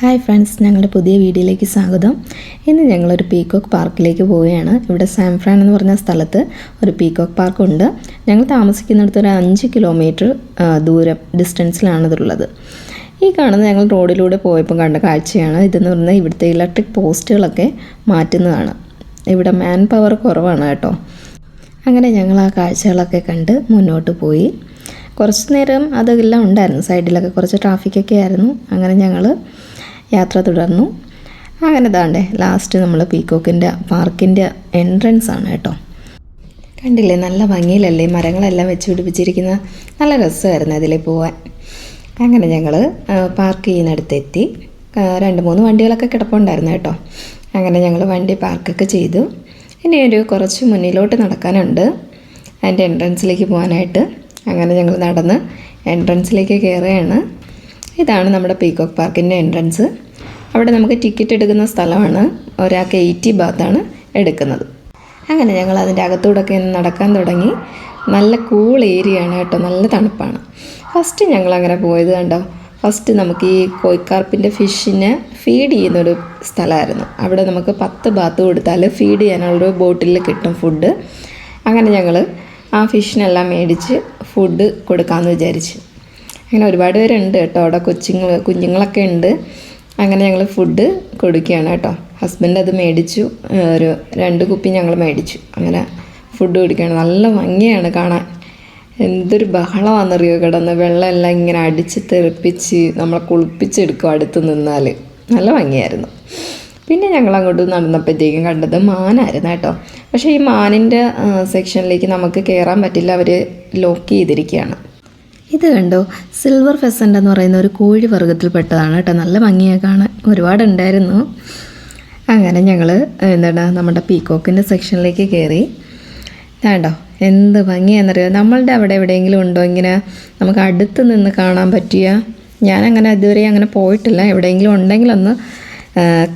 Hi friends ഞങ്ങളുടെ പുതിയ വീഡിയോയിലേക്ക് സ്വാഗതം. ഇന്ന് ഞങ്ങളൊരു പീക്കോക്ക് പാർക്കിലേക്ക് പോവുകയാണ്. ഇവിടെ സാംഫ്രാൻ എന്ന് പറഞ്ഞ സ്ഥലത്ത് ഒരു പീക്കോക്ക് പാർക്കുണ്ട് ഞങ്ങൾ താമസിക്കുന്നിടത്ത് ഒരു അഞ്ച് കിലോമീറ്റർ ദൂരം ഡിസ്റ്റൻസിലാണ് ഇതുള്ളത്. ഈ കാണുന്ന ഞങ്ങൾ റോഡിലൂടെ പോയപ്പോൾ കണ്ട കാഴ്ചയാണ്. ഇതെന്ന് പറഞ്ഞാൽ ഇവിടുത്തെ ഇലക്ട്രിക് പോസ്റ്റുകളൊക്കെ മാറ്റുന്നതാണ്. ഇവിടെ മാൻ പവർ കുറവാണ് കേട്ടോ. അങ്ങനെ ഞങ്ങൾ ആ കാഴ്ചകളൊക്കെ കണ്ട് മുന്നോട്ട് പോയി. കുറച്ച് നേരം അതെല്ലാം ഉണ്ടായിരുന്നു. സൈഡിലൊക്കെ കുറച്ച് ട്രാഫിക്കൊക്കെ ആയിരുന്നു. അങ്ങനെ ഞങ്ങൾ യാത്ര തുടർന്നു. അങ്ങനെ താണ്ടേ ലാസ്റ്റ് നമ്മൾ പീക്കോക്കിന്റെ പാർക്കിന്റെ എൻട്രൻസ് ആണ് കേട്ടോ. കണ്ടില്ലേ നല്ല ഭംഗിയിലല്ലേ മരങ്ങളെല്ലാം വെച്ച് പിടിപ്പിച്ചിരിക്കുന്ന നല്ല രസമായിരുന്നു അതിൽ പോവാൻ. അങ്ങനെ ഞങ്ങൾ പാർക്ക് ചെയ്യുന്നിടത്തെത്തി. രണ്ട് മൂന്ന് വണ്ടികളൊക്കെ കിടപ്പുണ്ടായിരുന്നു കേട്ടോ. അങ്ങനെ ഞങ്ങൾ വണ്ടി പാർക്കൊക്കെ ചെയ്തു. ഇനി ഒരു കുറച്ച് മുന്നിലോട്ട് നടക്കാനുണ്ട്. അതിന്റെ എൻട്രൻസിലേക്ക് പോകാനായിട്ട് അങ്ങനെ ഞങ്ങൾ നടന്ന് എൻട്രൻസിലേക്ക് കയറുകയാണ് ഇതാണ് നമ്മുടെ പീകോക്ക് പാർക്കിന്റെ എൻട്രൻസ് അവിടെ നമുക്ക് ടിക്കറ്റ് എടുക്കുന്ന സ്ഥലമാണ്. ഒരാൾക്ക് എയ്റ്റി ബാത്താണ് എടുക്കുന്നത്. അങ്ങനെ ഞങ്ങൾ അതിന്റെ അകത്തൂടൊക്കെ നടക്കാൻ തുടങ്ങി. നല്ല കൂൾ ഏരിയ ആണ് കേട്ടോ. നല്ല തണുപ്പാണ്. ഫസ്റ്റ് ഞങ്ങൾ അങ്ങനെ പോയത് കണ്ടോ? ഫസ്റ്റ് നമുക്ക് ഈ കോയിക്കാർപ്പിന്റെ ഫിഷിനെ ഫീഡ് ചെയ്യുന്നൊരു സ്ഥലമായിരുന്നു. അവിടെ നമുക്ക് പത്ത് ബാത്ത് കൊടുത്താൽ ഫീഡ് ചെയ്യാനുള്ളൊരു ബോട്ടിൽ കിട്ടും ഫുഡ് അങ്ങനെ ഞങ്ങൾ ആ ഫിഷിനെല്ലാം മേടിച്ച് ഫുഡ് കൊടുക്കാമെന്ന് വിചാരിച്ച്. അങ്ങനെ ഒരുപാട് പേരുണ്ട് കേട്ടോ. അവിടെ കൊച്ചുങ്ങൾ കുഞ്ഞുങ്ങളൊക്കെ ഉണ്ട്. അങ്ങനെ ഞങ്ങൾ ഫുഡ് കൊടുക്കുകയാണ് കേട്ടോ. ഹസ്ബൻഡ് അത് മേടിച്ചു ഒരു രണ്ട് കുപ്പി ഞങ്ങൾ മേടിച്ചു. അങ്ങനെ ഫുഡ് കൊടുക്കുകയാണ്. നല്ല ഭംഗിയാണ് കാണാൻ. എന്തൊരു ബഹളമാണെന്നറിയോ? കിടന്ന് വെള്ളമെല്ലാം ഇങ്ങനെ അടിച്ച് തെറിപ്പിച്ച് നമ്മളെ കുളിപ്പിച്ചെടുക്കും അടുത്ത് നിന്നാൽ നല്ല ഭംഗിയായിരുന്നു. പിന്നെ ഞങ്ങൾ അങ്ങോട്ട് നടന്നപ്പോഴത്തേക്കും കണ്ടത് മാനായിരുന്നു കേട്ടോ. പക്ഷേ ഈ മാനിന്റെ സെക്ഷനിലേക്ക് നമുക്ക് കയറാൻ പറ്റില്ല. അവർ ലോക്ക് ചെയ്തിരിക്കുകയാണ്. ഇത് കണ്ടോ? സിൽവർ ഫെസന്റ് എന്ന് പറയുന്ന ഒരു കോഴി വർഗത്തിൽപ്പെട്ടതാണ് കേട്ടോ. നല്ല ഭംഗിയൊക്കെ കാണാൻ ഒരുപാടുണ്ടായിരുന്നു. അങ്ങനെ ഞങ്ങൾ എന്താണ് നമ്മുടെ പീക്കോക്കിന്റെ സെക്ഷനിലേക്ക് കയറി വേണ്ടോ എന്ത് ഭംഗിയാണെന്നറിയോ നമ്മളുടെ അവിടെ എവിടെയെങ്കിലും ഉണ്ടോ ഇങ്ങനെ നമുക്ക് അടുത്ത് നിന്ന് കാണാൻ പറ്റിയ? ഞാനങ്ങനെ ഇതുവരെ അങ്ങനെ പോയിട്ടില്ല. എവിടെയെങ്കിലും ഉണ്ടെങ്കിലൊന്ന്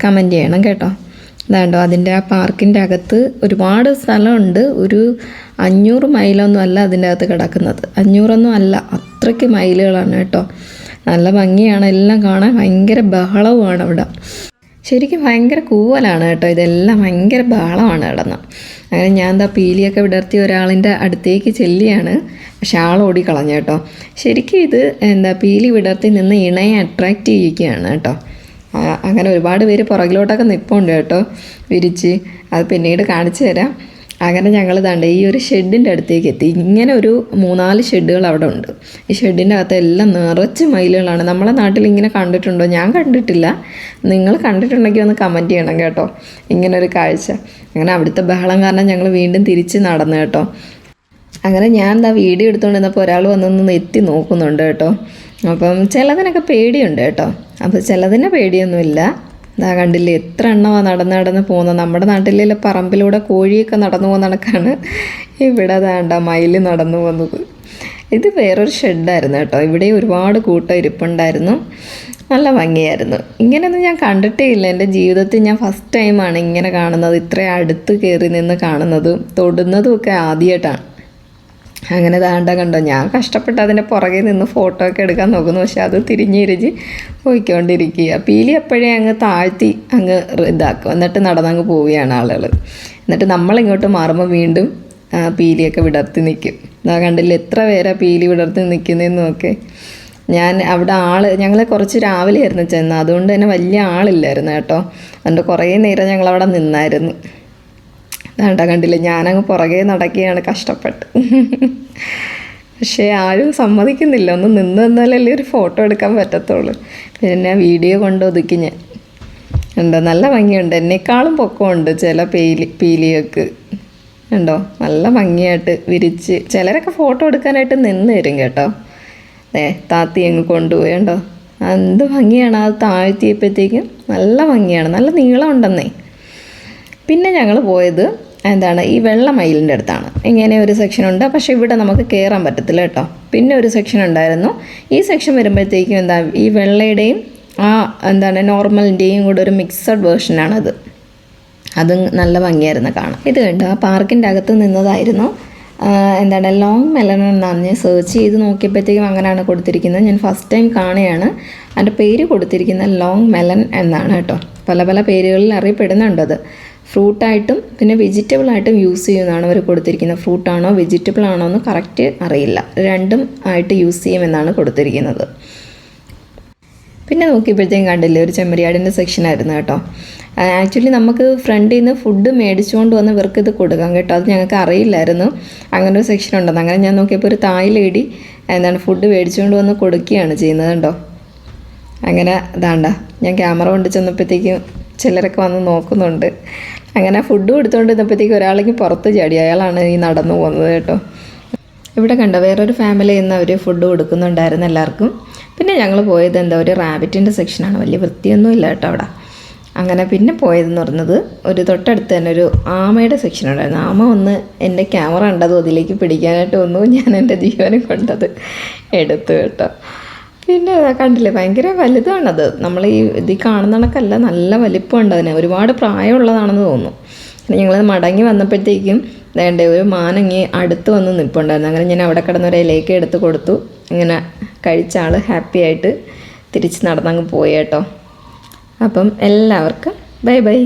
കമന്റ് ചെയ്യണം കേട്ടോ. അതാണ്ടോ അതിന്റെ ആ പാർക്കിന്റെ അകത്ത് ഒരുപാട് സ്ഥലമുണ്ട്. ഒരു അഞ്ഞൂറ് മൈലൊന്നും അല്ല അതിന്റെ അകത്ത് കിടക്കുന്നത്. അഞ്ഞൂറൊന്നും അല്ല അത്രയ്ക്ക് മൈലുകളാണ് കേട്ടോ. നല്ല ഭംഗിയാണ്. എല്ലാം കാണാൻ ഭയങ്കര ബഹളവുമാണ് അവിടെ. ശരിക്കും ഭയങ്കര കൂവലാണ് കേട്ടോ. ഇതെല്ലാം ഭയങ്കര ബഹളമാണ് കിടന്ന് അങ്ങനെ ഞാൻ എന്താ പീലിയൊക്കെ വിടർത്തി ഒരാളിന്റെ അടുത്തേക്ക് ചെല്ലിയാണ്. പക്ഷെ ആൾ ഓടിക്കളഞ്ഞു കേട്ടോ. ശരിക്കും ഇത് എന്താ പീലി വിടർത്തി നിന്ന് ഇണയെ അട്രാക്റ്റ് ചെയ്യിക്കുകയാണ് കേട്ടോ. അങ്ങനെ ഒരുപാട് പേര് പുറകിലോട്ടൊക്കെ നിൽപ്പുണ്ട് കേട്ടോ. വിരിച്ച് അത് പിന്നീട് കാണിച്ചു തരാം. അങ്ങനെ ഞങ്ങൾ ദാണ്ട് ഈ ഒരു ഷെഡിന്റെ അടുത്തേക്ക് എത്തി. ഇങ്ങനെ ഒരു മൂന്നാൽ ഷെഡുകൾ അവിടെ ഉണ്ട്. ഈ ഷെഡിന്റെ അകത്ത് എല്ലാം നിറച്ച് മയിലുകളാണ്. നമ്മളെ നാട്ടിൽ ഇങ്ങനെ കണ്ടിട്ടുണ്ടോ? ഞാൻ കണ്ടിട്ടില്ല. നിങ്ങൾ കണ്ടിട്ടുണ്ടെങ്കിൽ ഒന്ന് കമന്റ് ചെയ്യണം കേട്ടോ. ഇങ്ങനെ ഒരു കാഴ്ച. അങ്ങനെ അവിടുത്തെ ബഹളം കാരണം ഞങ്ങൾ വീണ്ടും തിരിച്ച് നടന്നു കേട്ടോ. അങ്ങനെ ഞാൻ എന്താ വീഡിയോ എടുത്തുകൊണ്ടിരുന്നപ്പോൾ ഒരാൾ വന്നൊന്ന് എത്തി നോക്കുന്നുണ്ട് കേട്ടോ. അപ്പം ചിലതിനൊക്കെ പേടിയുണ്ട് കേട്ടോ. അപ്പോൾ ചിലതിനെ പേടിയൊന്നുമില്ല. ഇതാ കണ്ടില്ലേ എത്ര എണ്ണമാണ് നടന്ന് നടന്ന് പോകുന്നത്. നമ്മുടെ നാട്ടിലെ പറമ്പിലൂടെ കോഴിയൊക്കെ നടന്നു പോകുന്ന കണക്കാണ്. ഇവിടെ അതാണ്ട മയിൽ നടന്നു പോകുന്നത്. ഇത് വേറൊരു ഷെഡായിരുന്നു കേട്ടോ. ഇവിടെ ഒരുപാട് കൂട്ടം ഇരിപ്പുണ്ടായിരുന്നു. നല്ല ഭംഗിയായിരുന്നു. ഇങ്ങനെയൊന്നും ഞാൻ കണ്ടിട്ടേ ഇല്ല എന്റെ ജീവിതത്തിൽ ഞാൻ ഫസ്റ്റ് ടൈമാണ് ഇങ്ങനെ കാണുന്നത്. ഇത്രയും അടുത്ത് കയറി നിന്ന് കാണുന്നതും തൊടുന്നതും ഒക്കെ ആദ്യമായിട്ടാണ് അങ്ങനെ ദാണ്ട കണ്ടോ? ഞാൻ കഷ്ടപ്പെട്ട് അതിന്റെ പുറകെ നിന്ന് ഫോട്ടോ ഒക്കെ എടുക്കാൻ നോക്കുന്നു. പക്ഷെ അത് തിരിഞ്ഞിരിഞ്ഞ് പോയിക്കൊണ്ടിരിക്കുക. പീലി അപ്പോഴേ അങ്ങ് താഴ്ത്തി അങ്ങ് ഇതാക്കും. എന്നിട്ട് നടന്നങ്ങ് പോവുകയാണ് ആളുകൾ എന്നിട്ട് നമ്മളിങ്ങോട്ട് മാറുമ്പോൾ വീണ്ടും പീലിയൊക്കെ വിടർത്തി നിൽക്കും ഇതാ കണ്ടില്ല എത്ര പേരാ പീലി വിടർത്തി നിൽക്കുന്നതെന്ന് നോക്കെ. ഞാൻ അവിടെ ആൾ ഞങ്ങൾ കുറച്ച് രാവിലെ ആയിരുന്നു ചെന്ന്. അതുകൊണ്ട് തന്നെ വലിയ ആളില്ലായിരുന്നു കേട്ടോ. അതുകൊണ്ട് കുറേ നേരം ഞങ്ങളവിടെ നിന്നായിരുന്നു. വേണ്ട കണ്ടില്ല? ഞാനങ്ങ് പുറകെ നടക്കുകയാണ് കഷ്ടപ്പെട്ട്. പക്ഷേ ആരും സമ്മതിക്കുന്നില്ല. ഒന്ന് നിന്ന് നിന്നാലല്ലേ ഒരു ഫോട്ടോ എടുക്കാൻ പറ്റത്തുള്ളൂ. പിന്നെ വീഡിയോ കൊണ്ട് ഒതുക്കി ഞാൻ. ഉണ്ടോ നല്ല ഭംഗിയുണ്ട്. എന്നെക്കാളും പൊക്കമുണ്ട് ചില പീലി പീലിയൊക്കെ ഉണ്ടോ നല്ല ഭംഗിയായിട്ട് വിരിച്ച് ചിലരൊക്കെ ഫോട്ടോ എടുക്കാനായിട്ട് നിന്ന് തരും കേട്ടോ. ഏ താത്തി അങ്ങ് കൊണ്ടുപോയി. ഉണ്ടോ എന്ത് ഭംഗിയാണ് അത് താഴ്ത്തിയപ്പോഴത്തേക്കും. നല്ല ഭംഗിയാണ്. നല്ല നീളം ഉണ്ടെന്നേ പിന്നെ ഞങ്ങൾ പോയത് എന്താണ്? ഈ വെള്ള മയിലിന്റെ അടുത്താണ്. ഇങ്ങനെ ഒരു സെക്ഷൻ ഉണ്ട്. പക്ഷേ ഇവിടെ നമുക്ക് കയറാൻ പറ്റത്തില്ല കേട്ടോ. പിന്നെ ഒരു സെക്ഷൻ ഉണ്ടായിരുന്നു. ഈ സെക്ഷൻ വരുമ്പോഴത്തേക്കും എന്താ? ഈ വെള്ളയുടെയും ആ എന്താണ്? നോർമലിന്റെയും കൂടെ ഒരു മിക്സഡ് വേർഷനാണത് അതും നല്ല ഭംഗിയായിരുന്നു കാണാം ഇത് കണ്ടോ? ആ പാർക്കിന്റെ അകത്ത് നിന്നതായിരുന്നു. എന്താണ്? ലോങ് മെലൺ എന്നാണ് ഞാൻ സെർച്ച് ചെയ്ത് നോക്കിയപ്പോഴത്തേക്കും അങ്ങനെയാണ് കൊടുത്തിരിക്കുന്നത്. ഞാൻ ഫസ്റ്റ് ടൈം കാണുകയാണ്. അതിന്റെ പേര് കൊടുത്തിരിക്കുന്നത് ലോങ് മെലൺ എന്നാണ് കേട്ടോ. പല പല പേരുകളിൽ അറിയപ്പെടുന്നുണ്ടത്. ഫ്രൂട്ടായിട്ടും പിന്നെ വെജിറ്റബിൾ ആയിട്ടും യൂസ് ചെയ്യുന്നതാണ് അവർ കൊടുത്തിരിക്കുന്നത്. ഫ്രൂട്ടാണോ വെജിറ്റബിൾ ആണോ എന്ന് കറക്റ്റ് അറിയില്ല. രണ്ടും ആയിട്ട് യൂസ് ചെയ്യുമെന്നാണ് കൊടുത്തിരിക്കുന്നത്. പിന്നെ നോക്കിയപ്പോഴത്തേക്കും കണ്ടില്ലേ ഒരു ചെമ്മരിയാടിന്റെ സെക്ഷൻ ആയിരുന്നു കേട്ടോ. ആക്ച്വലി നമുക്ക് ഫ്രണ്ടിൽ നിന്ന് ഫുഡ് മേടിച്ചുകൊണ്ട് വന്ന് ഇവർക്ക് ഇത് കൊടുക്കാം കേട്ടോ. അത് ഞങ്ങൾക്ക് അറിയില്ലായിരുന്നു. അങ്ങനെ ഒരു സെക്ഷൻ ഉണ്ടെന്ന്. അങ്ങനെ ഞാൻ നോക്കിയപ്പോൾ ഒരു തായ് ലേഡി എന്താണ് ഫുഡ് മേടിച്ചുകൊണ്ട് വന്ന് കൊടുക്കുകയാണ് ചെയ്യുന്നത് കേട്ടോ. അങ്ങനെ ഇതാണ്ട ഞാൻ ക്യാമറ കൊണ്ട് ചെന്നപ്പോഴത്തേക്കും ചിലരൊക്കെ വന്ന് നോക്കുന്നുണ്ട്. അങ്ങനെ ഫുഡ് കൊടുത്തുകൊണ്ട് ഇന്നപ്പോഴത്തേക്ക് ഒരാളേക്ക് പുറത്ത് ചാടി. അയാളാണ് ഈ നടന്നു പോകുന്നത് കേട്ടോ. ഇവിടെ കണ്ടോ വേറൊരു ഫാമിലി നിന്ന് അവർ ഫുഡ് കൊടുക്കുന്നുണ്ടായിരുന്നു എല്ലാവർക്കും. പിന്നെ ഞങ്ങൾ പോയത് എന്താ ഒരു റാബിറ്റിന്റെ സെക്ഷനാണ് വലിയ വൃത്തിയൊന്നും ഇല്ല കേട്ടോ അവിടെ. അങ്ങനെ പിന്നെ പോയതെന്ന് പറഞ്ഞത് ഒരു തൊട്ടടുത്ത് തന്നെ ഒരു ആമയുടെ സെക്ഷൻ ഉണ്ടായിരുന്നു. ആമ ഒന്ന് എന്റെ ക്യാമറ ഉണ്ടതും അതിലേക്ക് പിടിക്കാനായിട്ട് വന്നു. ഞാൻ എന്റെ ജീവനെ കൊണ്ടത് എടുത്തു കേട്ടോ. പിന്നെ കണ്ടില്ലേ? ഭയങ്കര വലുതാണത് നമ്മൾ ഈ ഇതിൽ കാണുന്ന കണക്കല്ല നല്ല വലിപ്പമുണ്ട് അതിന്. ഒരുപാട് പ്രായമുള്ളതാണെന്ന് തോന്നുന്നു. പിന്നെ ഞങ്ങൾ മടങ്ങി വന്നപ്പോഴത്തേക്കും വേണ്ട ഒരു മാനങ്ങി അടുത്ത് വന്ന് നിൽപ്പുണ്ടായിരുന്നു അങ്ങനെ ഞാൻ അവിടെ കിടന്നൊരു ഇലയൊക്കെ എടുത്ത് കൊടുത്തു. ഇങ്ങനെ കഴിച്ച ആൾ ഹാപ്പി ആയിട്ട് തിരിച്ച് നടന്നങ്ങ് പോയി കേട്ടോ. അപ്പം എല്ലാവർക്കും ബൈ ബൈ.